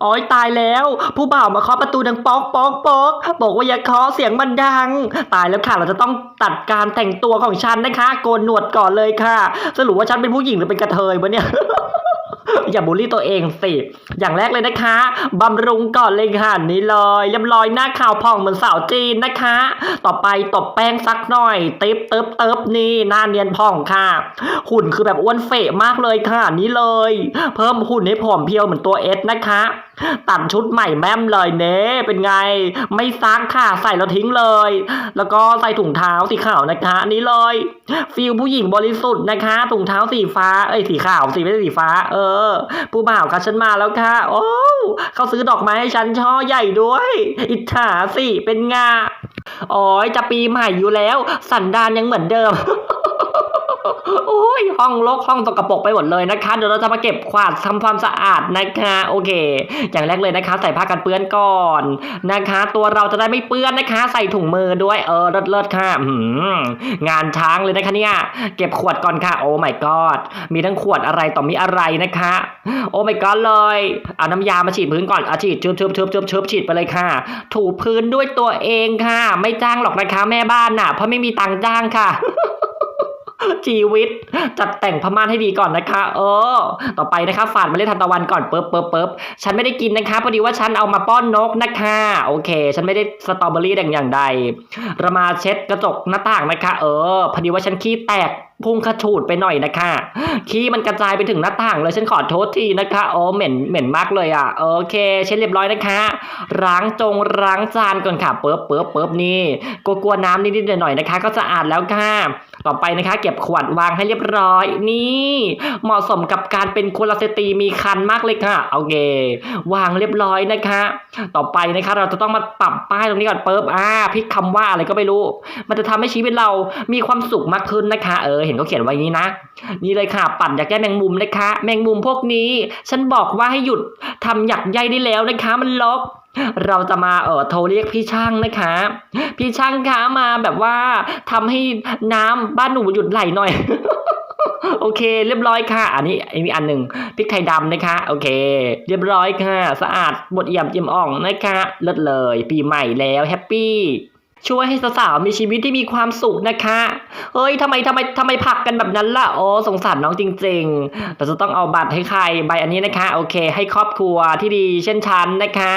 โอ้ยตายแล้ว ผู้บ่าวมาเคาะประตูดังป๊อกป๊อกป๊อกบอกว่าอย่าเคาะเสียงมันดัง ตายแล้วค่ะเราจะต้องตัดการแต่งตัวของฉันนะคะ โกนหนวดก่อนเลยค่ะ สรุปว่าฉันเป็นผู้หญิงหรือเป็นกระเทยวะเนี่ยอย่าบูลลี่ตัวเองสิ อย่างแรกเลยนะคะ บำรุงก่อนเลยค่ะนี่เลยเรียบร้อยหน้าขาวผ่องเหมือนสาวจีนนะคะ ต่อไปตบแป้งสักหน่อยติ๊บเติบเติบนี่หน้าเนียนผ่องค่ะ หุ่นคือแบบอ้วนเฟะมากเลยค่ะนี่เลย เพิ่มหุ่นให้ผอมเพรียวเหมือนตัวเอสนะคะ ตัดชุดใหม่แม่มเลยเน่เป็นไง ไม่ซักค่ะใส่แล้วทิ้งเลย แล้วก็ใส่ถุงเท้าสีขาวนะคะอันนี้เลยฟิลผู้หญิงบริสุทธิ์นะคะถุงเท้าสีฟ้าเอ้ยสีขาวสีไม่ใช่สีฟ้า เออ ผู้บ่าวค่ะฉันมาแล้วค่ะ โอ้เขาซื้อดอกไม้ให้ฉันช่อใหญ่ด้วย อิจฉาสิเป็นงาโอ้ยจะปีใหม่อยู่แล้ว สันดานยังเหมือนเดิม โอ้ยห้องรกห้องตกกระปกไปหมดเลยนะคะ เดี๋ยวเราจะมาเก็บขวาดทำความสะอาดนะคะ โอเค อย่างแรกเลยนะคะ ใส่ผ้ากันเปื้อนก่อนนะคะ ตัวเราจะได้ไม่เปื้อนนะคะ ใส่ถุงมือด้วยเออเลิศเลิศๆค่ะงานช้างเลยนะคะเนี่ยเก็บขวดก่อนค่ะ โอ้ my god มีทั้งขวดอะไรต่อมีอะไรนะคะ โอ้ my god เลยเอาน้ำยามาฉีดพื้นก่อนอาฉีดชุบชุบชุบชุบชุบฉีดไปเลยค่ะ ถูพื้นด้วยตัวเองค่ะ ไม่จ้างหรอกนะคะแม่บ้านน่ะ เพราะไม่มีตังค์จ้างค่ะ ชีวิตจัดแต่งพม่านให้ดีก่อนนะคะ เออ ต่อไปนะคะฝาดมาเล่นทานตะวันก่อนเปิ๊บเปิ๊บเปิ๊บฉันไม่ได้กินนะคะพอดีว่าฉันเอามาป้อนนกนะคะ โอเค ฉันไม่ได้สตรอเบอรี่แดงอย่างใดระมาเช็ดกระจกหน้าต่างนะคะ เออ พอดีว่าฉันขี้แตก พุ่งขฉูดไปหน่อยนะคะขี้มันกระจายไปถึงหน้าต่างเลยฉันขอโทษทีนะคะโอ้เหม็นเหม็นมากเลยอะโอเคเช็ดเรียบร้อยนะคะล้างจงล้างจานก่อนค่ะเปิ๊บเปิ๊บเปิ๊บนี่กลัวๆน้ำนิดๆหน่อยๆนะคะ ก็สะอาดแล้วค่ะต่อไปนะคะ เก็บขวดวางให้เรียบร้อยนี่ เหมาะสมกับการเป็นกุลสตรีมีคันมากเลยค่ะโอเควางเรียบร้อยนะคะ ต่อไปนะคะ เราจะต้องมาปรับป้ายตรงนี้ก่อนเปิ๊บอ่าพิกคำว่าอะไรก็ไม่รู้ มันจะทำให้ชีวิตเรามีความสุขมากขึ้นนะคะ เออเห็นเขาเขียนไว้นี้นะ นี่เลยค่ะ ปั่นอยากได้แมงมุมนะคะ แมงมุมพวกนี้ ฉันบอกว่าให้หยุดทำหยักใยได้แล้วนะคะ มันลกเราจะมาเออโทรเรียกพี่ช่างนะคะ พี่ช่างคะมาแบบว่าทำให้น้ำบ้านหนูหยุดไหลหน่อย โอเค เรียบร้อยค่ะ อันนี้อันนี้อันหนึ่งพริกไทยดำนะคะ โอเค เรียบร้อยค่ะ สะอาดหมดเอี่ยมเจียมอ่องนะคะเลิศเลย ปีใหม่แล้วแฮปปี้ ช่วยให้สาวๆมีชีวิตที่มีความสุขนะคะ เฮ้ยทำไมทำไมทำไมผักกันแบบนั้นล่ะ โอ้สงสารน้องจริงๆ เราจะต้องเอาบัตรให้ใครใบอันนี้นะคะ โอเค ให้ครอบครัวที่ดีเช่นฉันนะคะ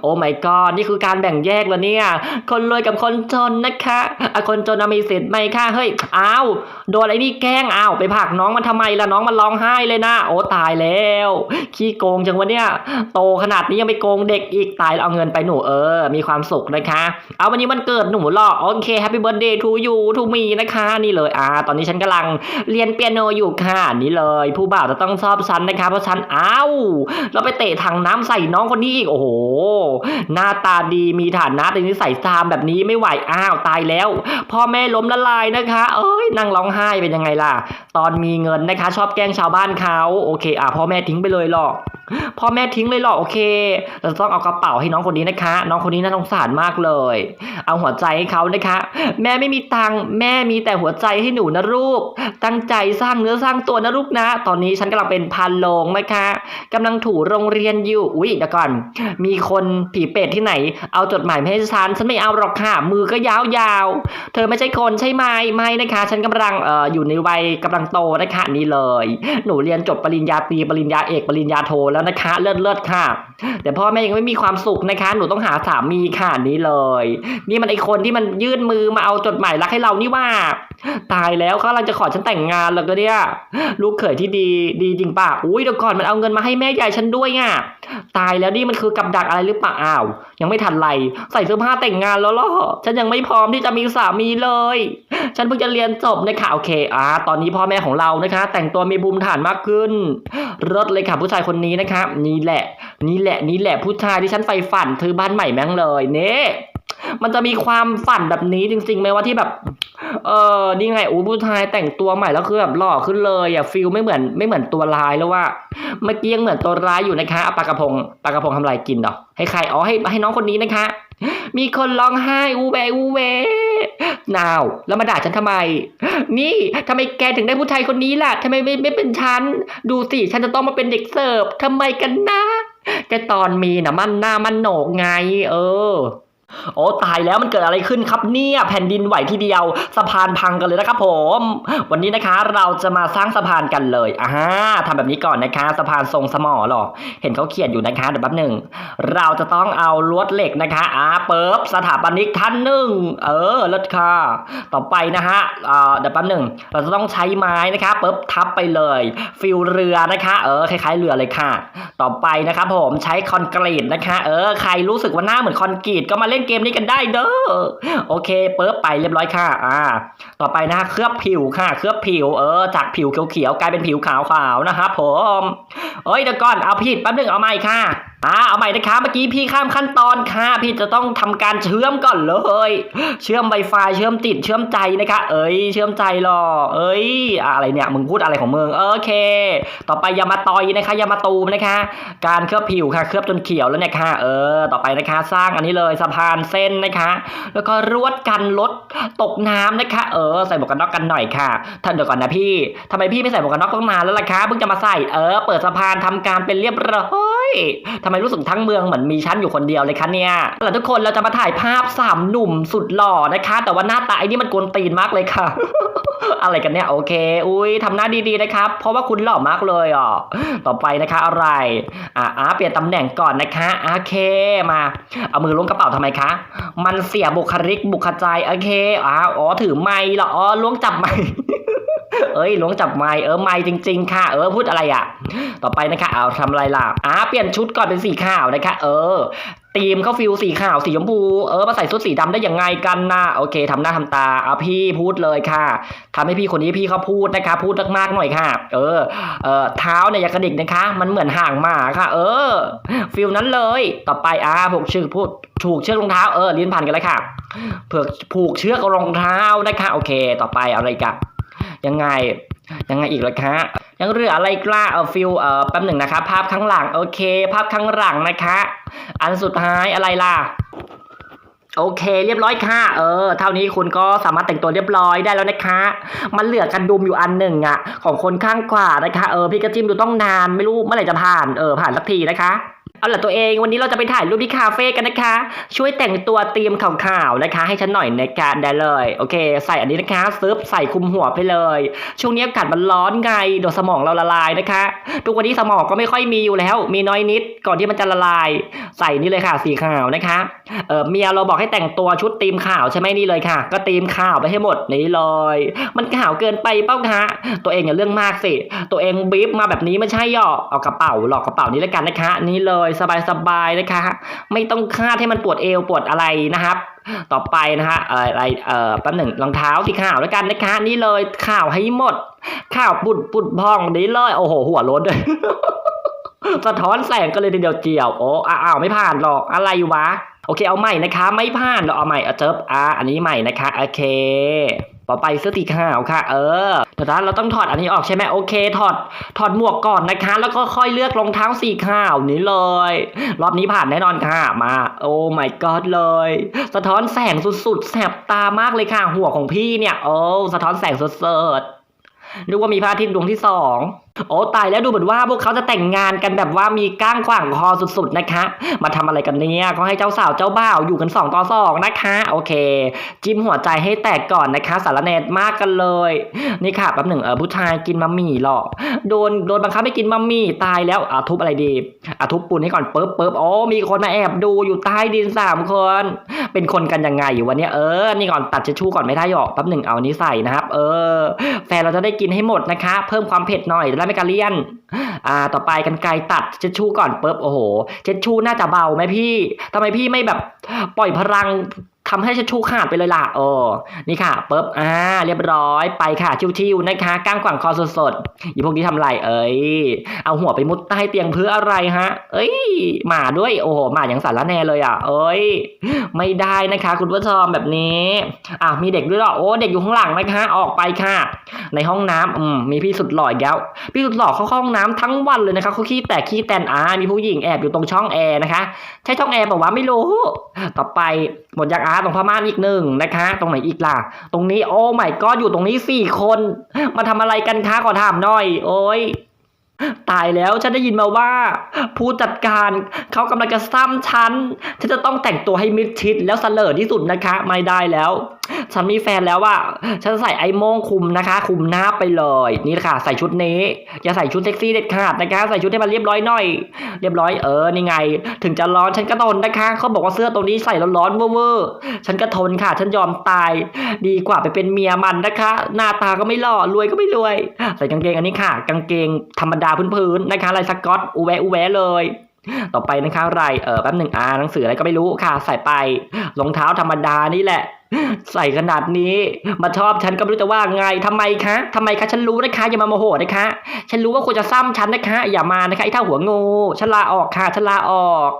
โอ้ my god นี่คือการแบ่งแยกแล้วเนี่ย คนรวยกับคนจนนะคะอะคนจนมีสิทธิ์ไหมคะเฮ้ย อ้าว โดนไอ้นี่แกล้ง อ้าว ไปผักน้องมันทำไมล่ะ น้องมันร้องไห้เลยนะ โอ้ตายแล้ว ขี้โกงจังวะเนี่ย โตขนาดนี้ยังไปโกงเด็กอีก ตายเอาเงินไปหนูเออ มีความสุขนะคะ เอาวันนี้มันเกิดหนูหรอโอเค Happy Birthday to you to me นะคะนี่เลยอ่าตอนนี้ฉันกำลังเรียนเปียโนอยู่ค่ะนี่เลย ผู้บ่าวจะต้องชอบฉันนะคะเพราะฉันอ้าวแล้วไปเตะถังน้ำใส่น้องคนนี้อีกโอ้โห หน้าตาดีมีฐานะแต่นิสัยซามแบบนี้ไม่ไหวอ้าวตายแล้ว พ่อแม่ล้มละลายนะคะ เอ้ยนั่งร้องไห้เป็นยังไงล่ะ ตอนมีเงินนะคะ ชอบแกล้งชาวบ้านเขาโอเคอะพ่อแม่ทิ้งไปเลยหรอก พ่อแม่ทิ้งเลยหรอโอเค เราจะต้องเอากระเป๋าให้น้องคนนี้นะคะ น้องคนนี้น่าสงสารมากเลย เอาหัวใจให้เขานะคะ แม่ไม่มีตังค์แม่มีแต่หัวใจให้หนูนะลูกตั้งใจสร้างเนื้อสร้างตัวนะลูกนะ ตอนนี้ฉันกำลังเป็นพันโลงนะคะกำลังถูโรงเรียนอยู่อุ้ยเดี๋ยวก่อน มีคนผีเป็ดที่ไหน เอาจดหมายมาให้ฉันฉันไม่เอาหรอกค่ะ มือก็ยาวๆเธอไม่ใช่คนใช่ไหมไม่นะคะ ฉันกำลังเอ่ออยู่ในวัยกำลังโตนะคะนี่เลย หนูเรียนจบปริญญาตรีปริญญาเอกปริญญาโทแล้วนะคะ เลิศเลิศค่ะ แต่พ่อแม่ยังไม่มีความสุขนะคะ หนูต้องหาสามีค่ะนี่เลย นี่มันไอคนที่มันยื่นมือมาเอาจดหมายรักให้เรานี่ว่า ตายแล้วเขากำลังจะขอฉันแต่งงานแล้วก็เนี่ยลูกเขยที่ดีดีจริงป่ะอุ้ยเดี๋ยวก่อนมันเอาเงินมาให้แม่ใหญ่ฉันด้วยอะตายแล้วนี่มันคือกับดักอะไรหรือเปล่าอ้าว ยังไม่ทันไรใส่เสื้อผ้าแต่งงานแล้วเหรอฉันยังไม่พร้อมที่จะมีสามีเลย ฉันเพิ่งจะเรียนจบนะคะโอเคอ่าตอนนี้พ่อแม่ของเรานะคะ แต่งตัวมีภูมิฐานมากขึ้นเลิศเลยค่ะผู้ชายคนนี้นะคะนี่แหละ นี่แหละนี่แหละผู้ชายที่ฉันใฝ่ฝันซื้อบ้านใหม่แม่งเลยเน่มันจะมีความฝันแบบนี้จริงๆไหมว่าที่แบบ เออนี่ไงอู้ผู้ชายแต่งตัวใหม่แล้วคือแบบหล่อขึ้นเลยอะฟิลไม่เหมือนไม่เหมือนตัวร้ายแล้วว่า เมื่อกี้ยังเหมือนตัวร้ายอยู่นะคะปากระพงปากระพงทำลายกินหรอให้ใครอ๋อให้ให้น้องคนนี้นะคะมีคนร้องไห้อูเวอูเวนาว แล้วมาด่าฉันทำไม นี่ทำไมแกถึงได้ผู้ชายคนนี้ล่ะทำไมไม่ไม่เป็นฉัน ดูสิ ฉันจะต้องมาเป็นเด็กเสิร์ฟทำไมกันนะแกตอนมีนะมันหน้ามันโหนกไง เออ โอ้ตายแล้วมันเกิดอะไรขึ้นครับเนี่ยแผ่นดินไหวทีเดียวสะพานพังกันเลยนะครับผม วันนี้นะคะเราจะมาสร้างสะพานกันเลยอ่าทำแบบนี้ก่อนนะคะ สะพานทรงสมอหรอเห็นเขาเขียนอยู่นะคะเดี๋ยวแป๊บหนึ่งเราจะต้องเอาลวดเหล็กนะคะอ่าเปิบสถาปนิกท่านหนึ่งเออเลิศค่ะต่อไปนะฮะอ่าเดี๋ยวแป๊บหนึ่งเราจะต้องใช้ไม้นะคะเปิบทับไปเลย ฟิลเรือนะคะ เออคล้ายๆเรือเลยค่ะ ต่อไปนะครับผมใช้คอนกรีตนะคะ เออใครรู้สึกว่าหน้าเหมือนคอนกรีตก็มาเล่นเกมนี้กันได้เด้อโอเคเปิบไปเรียบร้อยค่ะ อ่า ต่อไปนะฮะเคลือบผิวค่ะ เคลือบผิวเออจากผิวเขียวๆกลายเป็นผิวขาวๆนะครับผมเอ้ยเดี๋ยวก่อนเอาผิดแป๊บหนึงเอาใหม่ค่ะ อ่าเอาใหม่นะคะเมื่อกี้พี่ข้ามขั้นตอนค่ะ พี่จะต้องทำการเชื่อมก่อนเลย เชื่อม Wi-Fi เชื่อมติดเชื่อมใจนะคะ เอ้ยเชื่อมใจหรอ เอ้ยอะไรเนี่ยมึงพูดอะไรของมึงโอเค ต่อไปยามาตอยนะคะยามาตูมนะคะ การเคลือบผิวค่ะเคลือบจนเขียวแล้วเนี่ยค่ะ เออ ต่อไปนะคะ สร้างอันนี้เลยสะพานเส้นนะคะ แล้วก็รวดกันรถตกน้ำนะคะ เออใส่หมวกกันน็อกกันหน่อยค่ะท่านเดี๋ยวก่อนนะพี่ทำไมพี่ไม่ใส่หมวกกันน็อกตั้งนานแล้วล่ะคะเพิ่งจะมาใส่เออ เปิดสะพานทำการเป็นเรียบร้อยทำไมรู้สึกทั้งเมืองเหมือนมีชั้นอยู่คนเดียวเลยคะเนี่ยแล้วทุกคนเราจะมาถ่ายภาพสามหนุ่มสุดหล่อนะคะ แต่ว่าหน้าตาไอ้นี่มันกวนตีนมากเลยค่ะ อะไรกันเนี่ยโอเค อุ้ยทำหน้าดีๆนะครับ เพราะว่าคุณหล่อมากเลยอะต่อไปนะคะ อะไรอ่าอ่าเปลี่ยนตำแหน่งก่อนนะคะโอเคมา เอามือล้วงกระเป๋าทำไมคะ มันเสียบุคลิกบุคใจโอเคอ่าอ๋อถือไม้เหรออ๋อล้วงจับไม้ เอ้ยหลวงจับไม้เออไม้จริง ๆ ค่ะ เออพูดอะไรอะ ต่อไปนะคะเอาทำอะไรล่ะอ่าเปลี่ยนชุดก่อนเป็นสีขาวนะคะ เออตีมเข้าฟิลสีขาวสีชมพูเออมาใส่ชุดสีดำได้ยังไงกันนะโอเคทำหน้าทำตาเอาพี่พูดเลยค่ะทำให้พี่คนนี้พี่เขาพูดนะคะ พูดมากๆหน่อยค่ะ เออเออเท้าเนี่ยอย่ากระดิกนะคะ มันเหมือนห่างหมาค่ะ เออฟิลนั้นเลย ต่อไปอ่าผูกชือกพูดถูกเชือกรองเท้าเออลิ้นพันกันเลยค่ะเผือกผูกเชือกรองเท้านะคะ โอเค ต่อไปอะไรกัน ยังไงยังไงอีกล่ะคะยังเหลืออะไรกล้าเออฟิลเออแป๊บหนึ่งนะคะ ภาพข้างหลังโอเค ภาพข้างหลังนะคะ อันสุดท้ายอะไรล่ะโอเค เรียบร้อยค่ะ เออ เท่านี้คุณก็สามารถแต่งตัวเรียบร้อยได้แล้วนะคะ มันเหลือกันดุมอยู่อันหนึ่งอะของคนข้างขวานะคะ เออ พี่กระจิ้มดูต้องนานไม่รู้เมื่อไหร่จะผ่าน เออ ผ่านสักทีนะคะ เอาล่ะตัวเองวันนี้เราจะไปถ่ายรูปที่คาเฟ่กันนะคะ ช่วยแต่งตัวเตรียมขาวๆนะคะ ให้ฉันหน่อยนะคะได้เลยโอเค ใส่อันนี้นะคะซึบใส่คุมหัวไปเลย ช่วงนี้อากาศมันร้อนไงเดี๋ยวสมองเราละลายนะคะ ทุกวันนี้สมองก็ไม่ค่อยมีอยู่แล้ว มีน้อยนิดก่อนที่มันจะละลาย ใส่นี่เลยค่ะ สีขาวนะคะเออเมียเราบอกให้แต่งตัวชุดตีมขาวใช่ไหมนี่เลยค่ะ ก็ตีมขาวไปให้หมดนี่เลย มันขาวเกินไปเป้าคะตัวเองอย่าเรื่องมากสิตัวเองบีบมาแบบนี้ไม่ใช่หรอกเอากระเป๋าหลอกกระเป๋านี้แล้วกันนะคะ นี่เลยสบายๆนะคะ ไม่ต้องคาดให้มันปวดเอวปวดอะไรนะครับ ต่อไปนะฮะเอ่ออะไรเอ่อแป๊บหนึ่งรองเท้าสีขาวแล้วกันนะคะ นี่เลยข่าวให้หมด ข่าวปุดปุดพองนี่เลย โอ้โห หัวล้นด้วยสะท้อนแสงก็เลยทีเดียวเจียวโอ้อ้าวไม่ผ่านหรอกอะไรวะ โอเคเอาใหม่นะคะ ไม่ผ่านเราเอาใหม่เอาเจิบอ่าอันนี้ใหม่นะคะโอเค ต่อไปเสื้อสีขาวค่ะ เออแต่ถ้าเราต้องถอดอันนี้ออกใช่ไหมโอเค ถอด ถอดหมวกก่อนนะคะ แล้วก็ค่อยเลือกรองเท้าสีขาวนี้เลย รอบนี้ผ่านแน่นอนค่ะ มา โอ้ my god เลย สะท้อนแสงสุดๆ แสบตามากเลยค่ะ หัวของพี่เนี่ย โอ้ สะท้อนแสงสดๆนึกว่ามีพระอาทิตย์ดวงที่สอง โอ้ตายแล้วดูเหมือนว่าพวกเขาจะแต่งงานกันแบบว่ามีก้างขวางคอสุดๆนะคะ มาทำอะไรกันเนี่ยก็ให้เจ้าสาวเจ้าบ่าวอยู่กันสองต่อสองนะคะ โอเค จิ้มหัวใจให้แตกก่อนนะคะ สารแนดมากกันเลย นี่ค่ะแป๊บหนึ่งเออผู้ชายกินมัมมี่หรอกโดนโดนบังคับให้กินมัมมี่ตายแล้วอะทุบอะไรดีอะทุบปูนให้ก่อนเปิ๊บเปิ๊บโอ้มีคนมาแอบดูอยู่ใต้ดินสามคน เป็นคนกันยังไงอยู่วันนี้เออนี่ก่อนตัดเชดชูก่อนไม่ได้หรอกแป๊บหนึ่งเอานี้ใส่นะครับ เออ แฟนเราจะได้กินให้หมดนะคะ เพิ่มความเผ็ดหน่อยจแล้วไม่กระเลี่ยน อ่า ต่อไปกันไกลตัดเช็ดชูก่อนปุ๊บโอ้โห เช็ดชูน่าจะเบาไหมพี่ทำไมพี่ไม่แบบปล่อยพลัง ทำให้เช็ดชูขาดไปเลยล่ะโอ้นี่ค่ะปุ๊บอ่าเรียบร้อยไปค่ะชิวๆนะคะก้างขวางคอสดๆอีพวกนี้ทำไรเอ้ยเอาหัวไปมุดใต้เตียงเพื่ออะไรฮะ เอ้ยหมาด้วยโอ้โหหมาอย่างสารแน่เลยอะ เอ้ย ไม่ได้นะคะ คุณผู้ชมแบบนี้อะมีเด็กด้วยหรอโอ้เด็กอยู่ข้างหลังนะคะออกไปค่ะ ในห้องน้ำอืมมีพี่สุดหล่ออีกแล้วพี่สุดหล่อเข้าห้องน้ำทั้งวันเลยนะคะเขาขี้แตกขี้แตนอ่ามีผู้หญิงแอบอยู่ตรงช่องแอร์นะคะ ใช่ช่องแอร์บอกว่าวะไม่รู้ ต่อไปหมดยางอาตรงพม่านอีกหนึ่งนะคะ ตรงไหนอีกล่ะ ตรงนี้โอ้ไม่ก็อยู่ตรงนี้สี่คน มาทำอะไรกันคะขอถามหน่อย โอ้ยตายแล้วฉันได้ยินมาว่า ผู้จัดการเขากำลังจะซ้ำฉัน ฉันจะต้องแต่งตัวให้มิดชิดแล้วเสลอที่สุดนะคะ ไม่ได้แล้วฉันมีแฟนแล้วว่าฉันใส่ไอ้โม่งคุมนะคะ คุมหน้าไปเลย นี่ค่ะ ใส่ชุดนี้ อย่าใส่ชุดเซ็กซี่เด็ดขาดนะคะ ใส่ชุดให้มันเรียบร้อยหน่อย เรียบร้อยเออนี่ไง ถึงจะร้อนฉันก็ทนนะคะ เขาบอกว่าเสื้อตัวนี้ใส่แล้วร้อนเวอร์ฉันก็ทนค่ะ ฉันยอมตาย ดีกว่าไปเป็นเมียมันนะคะ หน้าตาก็ไม่หล่อรวยก็ไม่รวย ใส่กางเกงอันนี้ค่ะ กางเกงธรรมดาพื้นๆนะคะลายสกอตอูแวะอูแวะเลย ต่อไปนะครับไรเออแป๊บหนึ่งอ่าหนังสืออะไรก็ไม่รู้ค่ะ ใส่ไปรองเท้าธรรมดานี่แหละ ใส่ขนาดนี้มาชอบฉันก็ไม่รู้จะว่าไงทำไมคะทำไมคะฉันรู้นะคะอย่ามาโมโหนะคะ ฉันรู้ว่าควรจะซ้ำฉันนะคะ อย่ามานะคะไอ้เท่าหัวงูฉันลาออกค่ะฉันลาออก